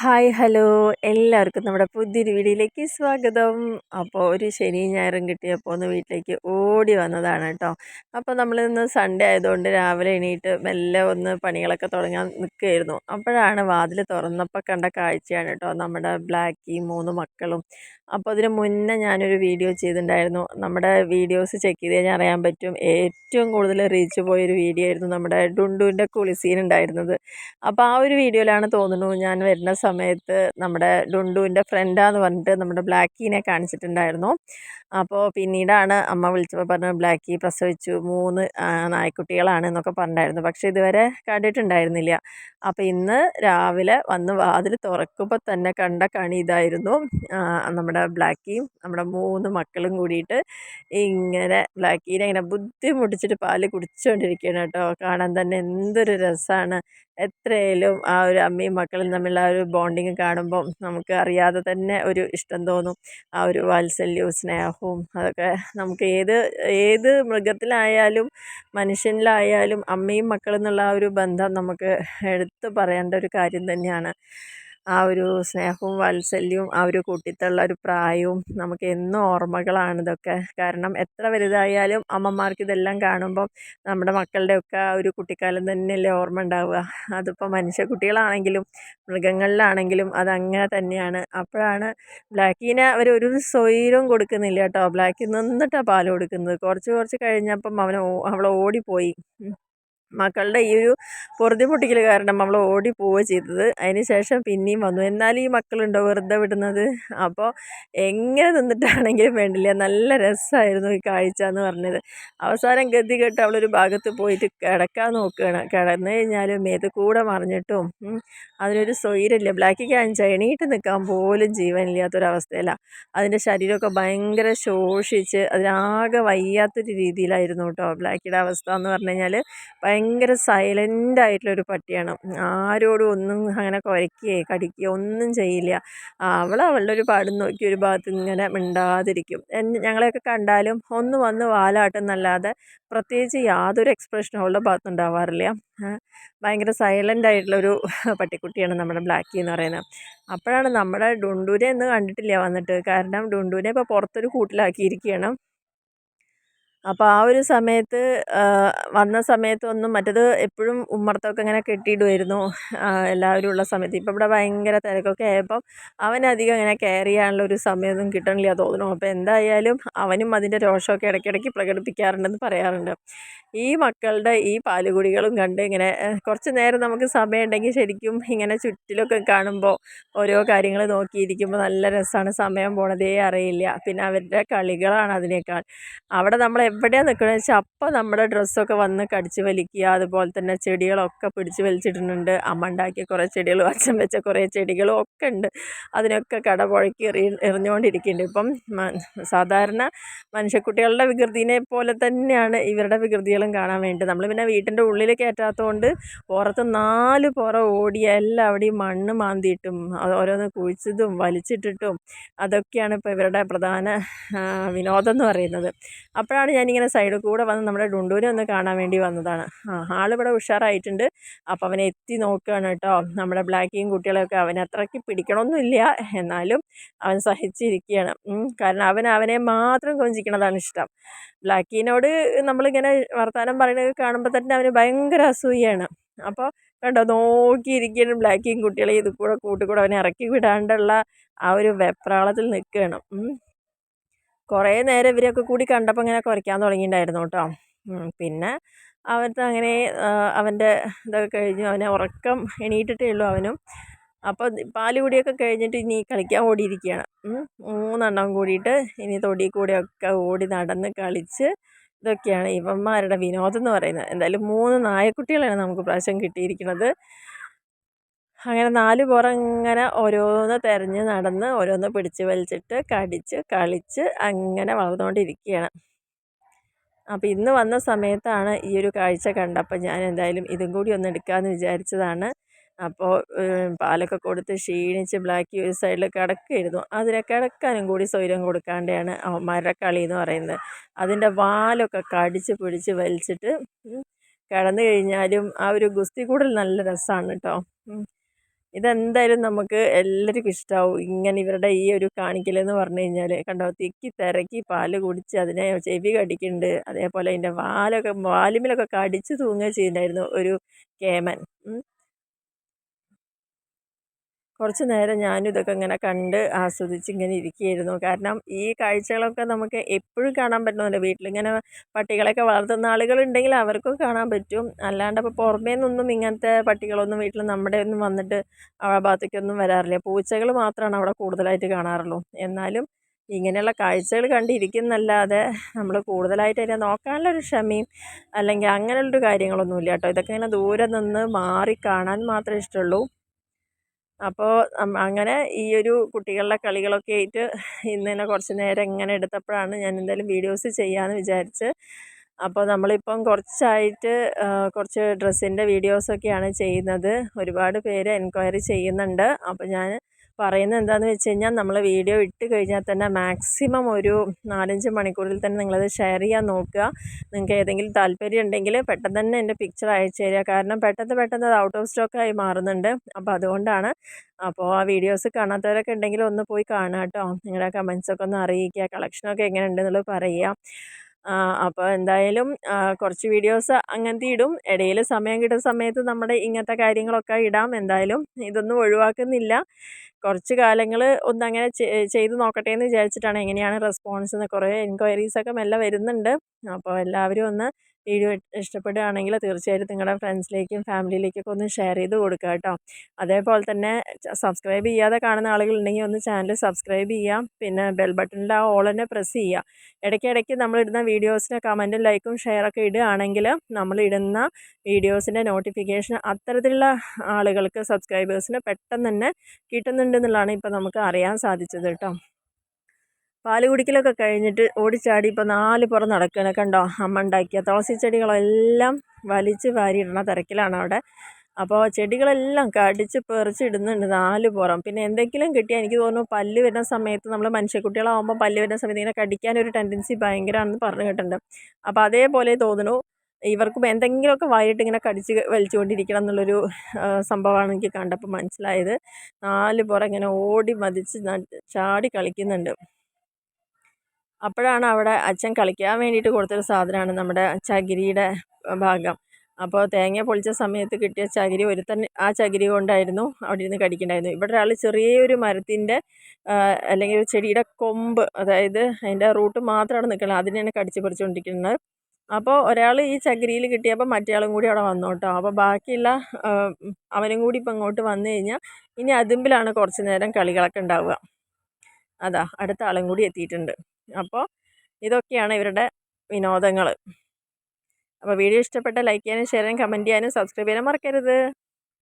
Hi hello. എല്ലാവർക്കും നമ്മുടെ പുതിയൊരു വീഡിയോയിലേക്ക് സ്വാഗതം. അപ്പോൾ ഒരു ശനി ഞായറും കിട്ടിയപ്പോൾ ഒന്ന് വീട്ടിലേക്ക് ഓടി വന്നതാണ് കേട്ടോ. അപ്പോൾ നമ്മൾ ഇന്ന് സൺഡേ ആയതുകൊണ്ട് രാവിലെ എണീറ്റ് മെല്ലെ ഒന്ന് പണികളൊക്കെ തുടങ്ങാൻ നിൽക്കുകയായിരുന്നു. അപ്പോഴാണ് വാതിൽ തുറന്നപ്പോൾ കണ്ട കാഴ്ചയാണ് കേട്ടോ നമ്മുടെ ബ്ലാക്കി മൂന്ന് മക്കളും. അപ്പോൾ അതിന് മുന്നേ ഞാനൊരു വീഡിയോ ചെയ്തിട്ടുണ്ടായിരുന്നു. നമ്മുടെ വീഡിയോസ് ചെക്ക് ചെയ്ത് കഴിഞ്ഞാൽ അറിയാൻ പറ്റും ഏറ്റവും കൂടുതൽ റീച്ച് പോയൊരു വീഡിയോ ആയിരുന്നു നമ്മുടെ ഡുണ്ടുവിന്റെ കുളിസീൻ ഉണ്ടായിരുന്നത്. അപ്പോൾ ആ ഒരു വീഡിയോയിലാണ് തോന്നുന്നു ഞാൻ വരുന്ന സമയത്ത് നമ്മുടെ ഡുണ്ടുവിന്റെ ഫ്രണ്ടാന്ന് പറഞ്ഞിട്ട് നമ്മുടെ ബ്ലാക്കിനെ കാണിച്ചിട്ടുണ്ടായിരുന്നു. അപ്പോൾ പിന്നീടാണ് അമ്മ വിളിച്ചപ്പോൾ പറഞ്ഞത് ബ്ലാക്കി പ്രസവിച്ചു മൂന്ന് നായ്ക്കുട്ടികളാണ് എന്നൊക്കെ പറഞ്ഞിട്ടുണ്ടായിരുന്നു. പക്ഷേ ഇതുവരെ കണ്ടിട്ടുണ്ടായിരുന്നില്ല. അപ്പോൾ ഇന്ന് രാവിലെ വന്ന് വാതിൽ തുറക്കുമ്പോൾ തന്നെ കണ്ട കണി ഇതായിരുന്നു. നമ്മുടെ ബ്ലാക്കിയും നമ്മുടെ മൂന്ന് മക്കളും കൂടിയിട്ട് ഇങ്ങനെ ബ്ലാക്കീനെ ഇങ്ങനെ ബുദ്ധിമുട്ടിച്ചിട്ട് പാൽ കുടിച്ചുകൊണ്ടിരിക്കുകയാണ് കേട്ടോ. കാണാൻ തന്നെ എന്തൊരു രസമാണ് എത്രയായാലും ആ ഒരു അമ്മയും മക്കളും തമ്മിലുള്ള ആ ഒരു ബോണ്ടിങ് കാണുമ്പോൾ നമുക്ക് അറിയാതെ തന്നെ ഒരു ഇഷ്ടം തോന്നും. ആ ഒരു വാത്സല്യവും സ്നേഹവും അതൊക്കെ നമുക്ക് ഏത് ഏത് മൃഗത്തിലായാലും മനുഷ്യനിലായാലും അമ്മയും മക്കളും എന്നുള്ള ആ ഒരു ബന്ധം നമുക്ക് എടുത്ത് പറയേണ്ട ഒരു കാര്യം തന്നെയാണ്. ആ ഒരു സ്നേഹവും വാത്സല്യവും ആ ഒരു കൂട്ടിത്തുള്ള ഒരു പ്രായവും നമുക്ക് എന്നും ഓർമ്മകളാണ് ഇതൊക്കെ. കാരണം എത്ര വലുതായാലും അമ്മമാർക്ക് ഇതെല്ലാം കാണുമ്പം നമ്മുടെ മക്കളുടെയൊക്കെ ആ ഒരു കുട്ടിക്കാലം തന്നെയല്ലേ ഓർമ്മ ഉണ്ടാവുക. അതിപ്പോൾ മനുഷ്യ കുട്ടികളാണെങ്കിലും മൃഗങ്ങളിലാണെങ്കിലും അതങ്ങനെ തന്നെയാണ്. അപ്പോഴാണ് ബ്ലാക്കിനെ അവർ ഒരു സ്വൈരവും കൊടുക്കുന്നില്ല കേട്ടോ. ബ്ലാക്കി നിന്നിട്ടാണ് പാൽ കൊടുക്കുന്നത്. കുറച്ച് കുറച്ച് കഴിഞ്ഞപ്പം അവൻ അവൾ ഓടിപ്പോയി. മക്കളുടെ ഈ ഒരു പൊറുതി മുട്ടിക്കൽ കാരണം നമ്മൾ ഓടി പോവുക ചെയ്തത്. അതിന് ശേഷം പിന്നെയും വന്നു. എന്നാൽ ഈ മക്കളുണ്ടോ? വെറുതെ വിടുന്നത്? അപ്പോൾ എങ്ങനെ നിന്നിട്ടാണെങ്കിലും വേണ്ടില്ല. നല്ല രസമായിരുന്നു ഈ കാഴ്ച എന്ന് പറഞ്ഞത്. അവസാനം ഗതി കെട്ട് അവളൊരു ഭാഗത്ത് പോയിട്ട് കിടക്കാൻ നോക്കുകയാണ്. കിടന്നു കഴിഞ്ഞാൽ മേത്ത് കൂടെ മറിഞ്ഞിട്ടും അതിനൊരു സ്വൈരമില്ല. ബ്ലാക്ക് കാണിച്ചാൽ എണീട്ട് നിൽക്കാൻ പോലും ജീവനില്ലാത്തൊരവസ്ഥയിലാണ് അതിന്റെ ശരീരമൊക്കെ ഭയങ്കര ശോഷിച്ച് അതിനാകെ വയ്യാത്തൊരു രീതിയിലായിരുന്നു കേട്ടോ. ബ്ലാക്കിയുടെ അവസ്ഥ എന്ന് പറഞ്ഞു കഴിഞ്ഞാൽ ഭയങ്കര സൈലന്റ് ആയിട്ടുള്ളൊരു പട്ടിയാണ്. ആരോടും ഒന്നും അങ്ങനെ കുരയ്ക്കുകയോ കടിക്കുകയോ ഒന്നും ചെയ്യില്ല. അവൾ അവളുടെ ഒരു പാട് നോക്കി ഒരു ഭാഗത്ത് ഇങ്ങനെ മിണ്ടാതിരിക്കും. ഞങ്ങളെയൊക്കെ കണ്ടാലും ഒന്ന് വന്ന് വാലാട്ടെന്നല്ലാതെ പ്രത്യേകിച്ച് യാതൊരു എക്സ്പ്രഷനും അവളുടെ ഭാഗത്ത് ഉണ്ടാവാറില്ല. ഭയങ്കര സൈലന്റ് ആയിട്ടുള്ളൊരു പട്ടിക്കുട്ടിയാണ് നമ്മുടെ ബ്ലാക്കി എന്ന് പറയുന്നത്. അപ്പോഴാണ് നമ്മുടെ ഡുണ്ടൂരെ എന്ന് കണ്ടിട്ടില്ല വന്നിട്ട്. കാരണം ഡുണ്ടൂനെ ഇപ്പോൾ പുറത്തൊരു കൂട്ടിലാക്കിയിരിക്കുകയാണ്. അപ്പോൾ ആ ഒരു സമയത്ത് വന്ന സമയത്തൊന്നും മറ്റേത് എപ്പോഴും ഉമ്മറത്തൊക്കെ ഇങ്ങനെ കെട്ടിയിടുമായിരുന്നു എല്ലാവരും ഉള്ള സമയത്ത്. ഇപ്പോൾ ഇവിടെ ഭയങ്കര തിരക്കൊക്കെ ആയപ്പം അവനധികം ഇങ്ങനെ കെയർ ചെയ്യാനുള്ള ഒരു സമയമൊന്നും കിട്ടണില്ല തോന്നുന്നു. അപ്പോൾ എന്തായാലും അവനും അതിന്റെ രോഷമൊക്കെ ഇടയ്ക്കിടയ്ക്ക് പ്രകടിപ്പിക്കാറുണ്ടെന്ന് പറയാറുണ്ട്. ഈ മക്കളുടെ ഈ പാലുകുടികളും കണ്ട് ഇങ്ങനെ കുറച്ച് നേരം നമുക്ക് സമയമുണ്ടെങ്കിൽ ശരിക്കും ഇങ്ങനെ ചുറ്റിലൊക്കെ കാണുമ്പോൾ ഓരോ കാര്യങ്ങൾ നോക്കിയിരിക്കുമ്പോൾ നല്ല രസമാണ്. സമയം പോണതേ അറിയില്ല. പിന്നെ അവരുടെ കളികളാണ് അതിനേക്കാൾ. അവിടെ നമ്മൾ എവിടെയാണ് നിൽക്കുന്നത് വെച്ചാൽ അപ്പോൾ നമ്മുടെ ഡ്രസ്സൊക്കെ വന്ന് കടിച്ച് വലിക്കുക അതുപോലെ തന്നെ ചെടികളൊക്കെ പിടിച്ച് വലിച്ചിട്ടുണ്ട് അമ്മ ഉണ്ടാക്കിയ കുറേ ചെടികളും അച്ഛൻ വെച്ച കുറേ ചെടികളും ഒക്കെ ഉണ്ട്. അതിനൊക്കെ കട പുഴക്കി എറി എറിഞ്ഞുകൊണ്ടിരിക്കുന്നുണ്ട്. ഇപ്പം സാധാരണ മനുഷ്യക്കുട്ടികളുടെ വികൃതിനെ പോലെ തന്നെയാണ് ഇവരുടെ വികൃതികളും കാണാൻ വേണ്ടി. നമ്മൾ പിന്നെ വീട്ടിന്റെ ഉള്ളിൽ കയറ്റാത്തതുകൊണ്ട് പുറത്ത് നാല് പുറ ഓടി എല്ലാവിടെയും മണ്ണ് മാന്തിയിട്ടും ഓരോന്ന് കുഴിച്ചതും വലിച്ചിട്ടിട്ടും അതൊക്കെയാണ് ഇപ്പോൾ ഇവരുടെ പ്രധാന വിനോദം എന്ന് പറയുന്നത്. അപ്പോഴാണ് ഞാനിങ്ങനെ സൈഡിൽ കൂടെ വന്ന് നമ്മുടെ ഡുണ്ടൂനെ ഒന്ന് കാണാൻ വേണ്ടി വന്നതാണ്. ആ ആളിവിടെ ഉഷാറായിട്ടുണ്ട്. അപ്പോൾ അവനെ എത്തി നോക്കുകയാണ് കേട്ടോ നമ്മുടെ ബ്ലാക്കിയും കുട്ടികളെയൊക്കെ അവനെ അത്രയ്ക്ക് പിടിക്കണമൊന്നുമില്ല എന്നാലും അവൻ സഹിച്ചിരിക്കുകയാണ്. കാരണം അവൻ അവനെ മാത്രം കൊഞ്ചിക്കണതാണ് ഇഷ്ടം. ബ്ലാക്കിനോട് നമ്മളിങ്ങനെ വർത്തമാനം പറയുന്നത് കാണുമ്പോൾ തന്നെ അവന് ഭയങ്കര അസൂയാണ് അപ്പോൾ കണ്ടോ നോക്കിയിരിക്കുകയാണ് ബ്ലാക്കിയും കുട്ടികളെ ഇത് കൂടെ കൂട്ടിക്കൂടെ അവനെ ഇറക്കി വിടാണ്ടുള്ള ആ ഒരു വെപ്രാളത്തിൽ നിൽക്കുകയാണ്. കുറേ നേരം ഇവരൊക്കെ കൂടി കണ്ടപ്പോൾ ഇങ്ങനെ കുറയ്ക്കാൻ തുടങ്ങിയിട്ടുണ്ടായിരുന്നു കേട്ടോ. പിന്നെ അവരുടെ അങ്ങനെ അവന്റെ ഇതൊക്കെ കഴിഞ്ഞു. അവനെ ഉറക്കം എണീറ്റിട്ടേ ഉള്ളൂ അവനും. അപ്പോൾ പാൽ കൂടിയൊക്കെ കഴിഞ്ഞിട്ട് ഇനി കളിക്കാൻ ഓടിയിരിക്കുകയാണ് മൂന്നെണ്ണം കൂടിയിട്ട് ഇനി തൊടി കൂടെയൊക്കെ ഓടി നടന്ന് കളിച്ച് ഇതൊക്കെയാണ് ഇവന്മാരുടെ വിനോദം എന്ന് പറയുന്നത്. എന്തായാലും മൂന്ന് നായക്കുട്ടികളാണ് നമുക്ക് പ്രാവശ്യം കിട്ടിയിരിക്കുന്നത്. അങ്ങനെ നാല് പുറം ഇങ്ങനെ ഓരോന്ന് തിരഞ്ഞ് നടന്ന് ഓരോന്ന് പിടിച്ച് വലിച്ചിട്ട് കടിച്ച് കളിച്ച് അങ്ങനെ വളർന്നുകൊണ്ടിരിക്കുകയാണ് അപ്പോൾ ഇന്ന് വന്ന സമയത്താണ് ഈ ഒരു കാഴ്ച കണ്ടപ്പോൾ ഞാൻ എന്തായാലും ഇതും കൂടി ഒന്ന് എടുക്കാമെന്ന് വിചാരിച്ചതാണ്. അപ്പോൾ പാലൊക്കെ കൊടുത്ത് ക്ഷീണിച്ച് ബ്ലാക്കി ഒരു സൈഡിൽ കിടക്കുകയായിരുന്നു അതിനെ കിടക്കാനും കൂടി സൗകര്യം കൊടുക്കാണ്ടാണ് മരക്കളി എന്ന് പറയുന്നത്. അതിന്റെ വാലൊക്കെ കടിച്ച് പിടിച്ച് വലിച്ചിട്ട് കിടന്നു കഴിഞ്ഞാലും ആ ഒരു ഗുസ്തി കൂടൽ നല്ല രസമാണ് കേട്ടോ. ഇതെന്തായാലും നമുക്ക് എല്ലാവർക്കും ഇഷ്ടമാവും ഇങ്ങനെ ഇവരുടെ ഈ ഒരു കാണിക്കലെന്ന് പറഞ്ഞു കഴിഞ്ഞാൽ കണ്ടോ തിക്കി തിരക്കി പാൽ കുടിച്ച് അതിനെ ചെവി കടിക്കുന്നുണ്ട് അതേപോലെ അതിന്റെ വാലൊക്കെ വാലുമ്മിലൊക്കെ കടിച്ച് തൂങ്ങുക ചെയ്യുന്നുണ്ടായിരുന്നു ഒരു കേമൻ. കുറച്ച് നേരം ഞാനും ഇതൊക്കെ ഇങ്ങനെ കണ്ട് ആസ്വദിച്ച് ഇങ്ങനെ ഇരിക്കുകയായിരുന്നു. കാരണം ഈ കാഴ്ചകളൊക്കെ നമുക്ക് എപ്പോഴും കാണാൻ പറ്റുന്നുണ്ട്. വീട്ടിലിങ്ങനെ പട്ടികളൊക്കെ വളർത്തുന്ന ആളുകളുണ്ടെങ്കിൽ അവർക്കും കാണാൻ പറ്റും. അല്ലാണ്ട് ഇപ്പോൾ പുറമേ നിന്നൊന്നും ഇങ്ങനത്തെ പട്ടികളൊന്നും വീട്ടിൽ നമ്മുടെ ഒന്നും വന്നിട്ട് ആ ഭാഗത്തേക്കൊന്നും വരാറില്ല. പൂച്ചകൾ മാത്രമാണ് അവിടെ കൂടുതലായിട്ട് കാണാറുള്ളൂ. എന്നാലും ഇങ്ങനെയുള്ള കാഴ്ചകൾ കണ്ടിരിക്കുന്നല്ലാതെ നമ്മൾ കൂടുതലായിട്ട് അതിനെ നോക്കാനുള്ളൊരു ക്ഷമയും അല്ലെങ്കിൽ അങ്ങനെയുള്ളൊരു കാര്യങ്ങളൊന്നുമില്ല കേട്ടോ. ഇതൊക്കെ ഇങ്ങനെ ദൂരെ നിന്ന് മാറി കാണാൻ മാത്രമേ ഇഷ്ടമുള്ളൂ. അപ്പോൾ അങ്ങനെ ഈ ഒരു കുട്ടികളുടെ കളികളൊക്കെ ആയിട്ട് ഇന്നിങ്ങനെ കുറച്ച് നേരം ഇങ്ങനെ എടുത്തപ്പോഴാണ് ഞാൻ എന്തായാലും വീഡിയോസ് ചെയ്യാമെന്ന് വിചാരിച്ച്. അപ്പോൾ നമ്മളിപ്പം കുറച്ചായിട്ട് കുറച്ച് ഡ്രസ്സിന്റെ വീഡിയോസൊക്കെയാണ് ചെയ്യുന്നത്. ഒരുപാട് പേര് എൻക്വയറി ചെയ്യുന്നുണ്ട്. അപ്പോൾ ഞാൻ പറയുന്നത് എന്താണെന്ന് വെച്ച് കഴിഞ്ഞാൽ നമ്മൾ വീഡിയോ ഇട്ട് കഴിഞ്ഞാൽ തന്നെ മാക്സിമം ഒരു നാലഞ്ച് മണിക്കൂറിൽ തന്നെ നിങ്ങളത് ഷെയർ ചെയ്യാൻ നോക്കുക. നിങ്ങൾക്ക് ഏതെങ്കിലും താല്പര്യം ഉണ്ടെങ്കിൽ പെട്ടെന്ന് തന്നെ എന്റെ പിക്ചർ അയച്ചു തരിക. കാരണം പെട്ടെന്ന് പെട്ടെന്ന് അത് ഔട്ട് ഓഫ് സ്റ്റോക്കായി മാറുന്നുണ്ട്. അപ്പോൾ അതുകൊണ്ടാണ്. അപ്പോൾ ആ വീഡിയോസ് കാണാത്തവരൊക്കെ ഉണ്ടെങ്കിൽ ഒന്ന് പോയി കാണാം കേട്ടോ. നിങ്ങളുടെ കമൻസൊക്കെ ഒന്ന് അറിയിക്കുക. കളക്ഷനൊക്കെ എങ്ങനെയുണ്ടെന്നുള്ളത് പറയുക. അപ്പോൾ എന്തായാലും കുറച്ച് വീഡിയോസ് അങ്ങനത്തെ ഇടും. ഇടയിൽ സമയം കിട്ടുന്ന സമയത്ത് നമ്മുടെ ഇങ്ങനത്തെ കാര്യങ്ങളൊക്കെ ഇടാം. എന്തായാലും ഇതൊന്നും ഒഴിവാക്കുന്നില്ല. കുറച്ച് കാലങ്ങൾ ഒന്നങ്ങനെ ചെയ്ത് നോക്കട്ടെ എന്ന് വിചാരിച്ചിട്ടാണ്. എങ്ങനെയാണ് റെസ്പോൺസ് എന്ന് കുറേ എൻക്വയറീസൊക്കെ മെല്ലെ വരുന്നുണ്ട്. അപ്പോൾ എല്ലാവരും ഒന്ന് വീഡിയോ ഇഷ്ടപ്പെടുകയാണെങ്കിൽ തീർച്ചയായിട്ടും നിങ്ങളുടെ ഫ്രണ്ട്സിലേക്കും ഫാമിലിയിലേക്കൊക്കെ ഒന്ന് ഷെയർ ചെയ്ത് കൊടുക്കുക കേട്ടോ. അതേപോലെ തന്നെ സബ്സ്ക്രൈബ് ചെയ്യാതെ കാണുന്ന ആളുകളുണ്ടെങ്കിൽ ഒന്ന് ചാനൽ സബ്സ്ക്രൈബ് ചെയ്യാം പിന്നെ ബെൽ ബട്ടണിൽ ആ ഓൾ തന്നെ പ്രസ് ചെയ്യുക. ഇടയ്ക്കിടയ്ക്ക് നമ്മളിടുന്ന വീഡിയോസിന് കമന്റും ലൈക്കും ഷെയറൊക്കെ ഇടുകയാണെങ്കിൽ നമ്മളിടുന്ന വീഡിയോസിന്റെ നോട്ടിഫിക്കേഷൻ അത്തരത്തിലുള്ള ആളുകൾക്ക് സബ്സ്ക്രൈബേഴ്സിന് പെട്ടെന്ന് തന്നെ കിട്ടുന്നുണ്ടെന്നുള്ളതാണ് ഇപ്പോൾ നമുക്ക് അറിയാൻ സാധിച്ചത് കേട്ടോ. പാൽ കുടിക്കലൊക്കെ കഴിഞ്ഞിട്ട് ഓടിച്ചാടി ഇപ്പോൾ നാല് പുറം നടക്കുകയാണ് കണ്ടോ? അമ്മ ഉണ്ടാക്കിയ തുളസി ചെടികളെല്ലാം വലിച്ച് വാരിയിടണ തിരക്കിലാണ് അവിടെ. അപ്പോൾ ചെടികളെല്ലാം കടിച്ച് പറിച്ചിടുന്നുണ്ട് നാല് പുറം. പിന്നെ എന്തെങ്കിലും കിട്ടിയാൽ എനിക്ക് തോന്നുന്നു പല്ല് വരുന്ന സമയത്ത് നമ്മൾ മനുഷ്യക്കുട്ടികളാകുമ്പോൾ പല്ല് വരുന്ന സമയത്ത് ഇങ്ങനെ കടിക്കാനൊരു ടെൻഡൻസി ഭയങ്കരമാണെന്ന് പറഞ്ഞു കേട്ടിട്ടുണ്ട്. അപ്പോൾ അതേപോലെ തോന്നുന്നു ഇവർക്കും എന്തെങ്കിലുമൊക്കെ വായിട്ട് ഇങ്ങനെ കടിച്ച് വലിച്ചുകൊണ്ടിരിക്കണം എന്നുള്ളൊരു സംഭവമാണ് എനിക്ക് കണ്ടപ്പോൾ മനസ്സിലായത്. നാല് പുറം ഇങ്ങനെ ഓടി മതിച്ച് ചാടി കളിക്കുന്നുണ്ട്. അപ്പോഴാണ് അവിടെ അച്ഛൻ കളിക്കാൻ വേണ്ടിയിട്ട് കൊടുത്തൊരു സാധനമാണ് നമ്മുടെ ചകിരിയുടെ ഭാഗം. അപ്പോൾ തേങ്ങ പൊളിച്ച സമയത്ത് കിട്ടിയ ചകിരി ഒരുത്തൻ ആ ചകിരി കൊണ്ടായിരുന്നു അവിടെ ഇരുന്ന് കടിക്കണ്ടായിരുന്നു ഇവിടെ ഒരാൾ ചെറിയൊരു മരത്തിന്റെ അല്ലെങ്കിൽ ഒരു ചെടിയുടെ കൊമ്പ് അതായത് അതിന്റെ റൂട്ട് മാത്രമാണ് നിൽക്കുന്നത്. അതിനെയാണ് കടിച്ച് പറിച്ചുകൊണ്ടിരിക്കുന്നത്. അപ്പോൾ ഒരാൾ ഈ ചകിരിയിൽ കിട്ടിയപ്പോൾ മറ്റേയാളും കൂടി അവിടെ വന്നു കേട്ടോ. അപ്പോൾ ബാക്കിയുള്ള അവനും കൂടി ഇപ്പം ഇങ്ങോട്ട് വന്നു കഴിഞ്ഞാൽ ഇനി അതുമ്പിലാണ് കുറച്ച് നേരം കളികളൊക്കെ ഉണ്ടാവുക. അതാ അടുത്ത ആളും കൂടി എത്തിയിട്ടുണ്ട്. അപ്പോൾ ഇതൊക്കെയാണ് ഇവരുടെ വിനോദങ്ങൾ അപ്പോൾ വീഡിയോ ഇഷ്ടപ്പെട്ടാൽ ലൈക്ക് ചെയ്യാനും ഷെയർ ചെയ്യാനും കമന്റ് ചെയ്യാനും സബ്സ്ക്രൈബ് ചെയ്യാനും മറക്കരുത്.